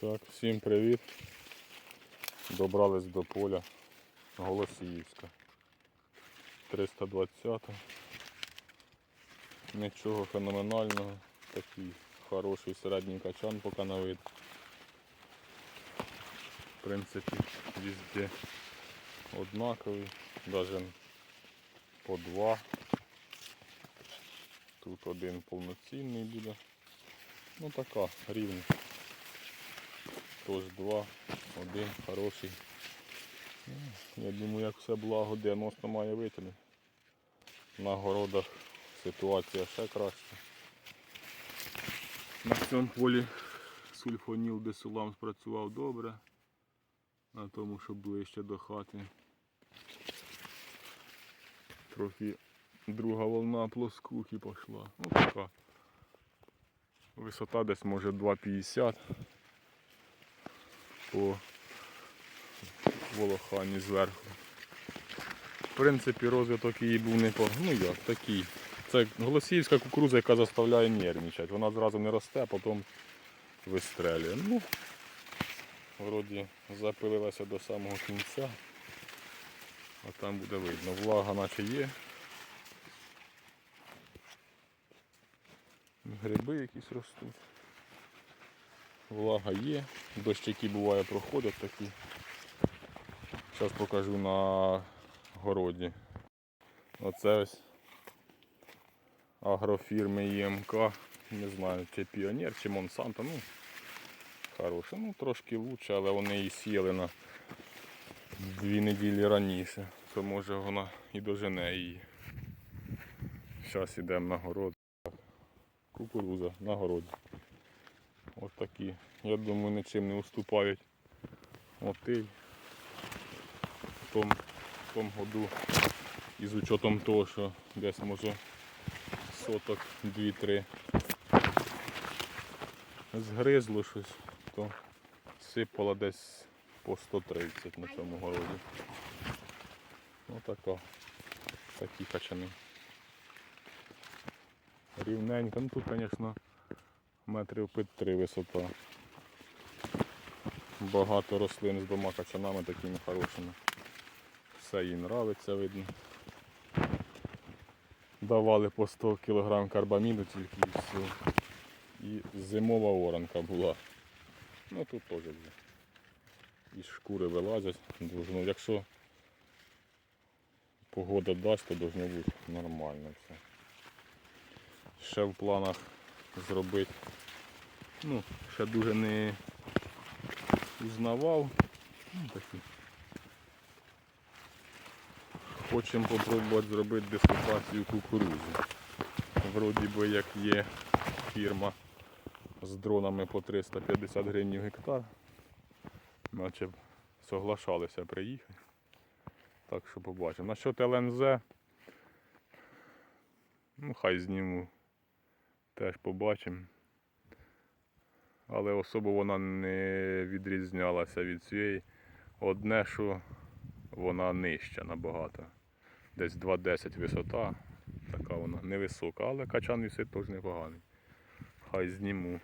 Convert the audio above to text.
Так, всім привіт. Добрались до поля Голосіївська. 320. Нічого феноменального. Такий хороший середній качан поки на вид. В принципі, везде однаковий, навіть по два. Тут один повноцінний буде. Ну така, рівна. Тож два, один хороший. Ну, Я думаю, як все благо 90 має витягнути. На городах ситуація ще краща. На цьому полі сульфоніл десулам спрацював добре. На тому, що ближче до хати. Трохи друга волна плоскухи пішла. Ну така. Висота десь може 2,50 по волохані зверху. В принципі, розвиток її був не по... Ну як, такий. Це голосіївська кукуруза, яка заставляє нервничати. Вона зразу не росте, а потім вистрелює. Ну, вроді запилилася до самого кінця. А там буде видно. Влага наче є. Гриби якісь ростуть. Влага є. Дощики буває проходять такі. Зараз покажу на городі. Оце ось агрофірми ЄМК. Не знаю, чи Піонер, чи Монсанто. Ну, хороше. Ну, трошки лучше, але вони її сіяли на дві неділі раніше. То може вона і дожене її. Зараз йдемо на город. Кукуруза на городі. Такі. Я думаю, нічим не уступають. Мотиль. В тому, в году із учетом того, що десь може соток 2-3 згризло щось, то сипало десь по 130 на цьому городі. Отака. Такі качани. Рівненько. Ну тут, звісно, метрів під три висота. Багато рослин з двома качанами такими хорошими. Все їй нравиться, видно. Давали по 100 кг карбаміду тільки і все. І зимова оранка була. Ну тут теж є. Із шкури вилазять. Должно, якщо погода дасть, то должно бути нормально все. Ще в планах зробити. Ну, ще дуже не узнавав. Ну. Хочемо спробувати зробити дислокацію кукурузи. Вроді би як є фірма з дронами по 350 гривень гектар. Наче б соглашалися приїхати. Так що побачимо. Насчет ЛНЗ, ну хай зніму. Теж побачимо. Але особо вона не відрізнялася від цієї. Одне, що вона нижча набагато. Десь 2,10 висота. Така вона невисока, але качан висить теж непоганий. Хай зніму.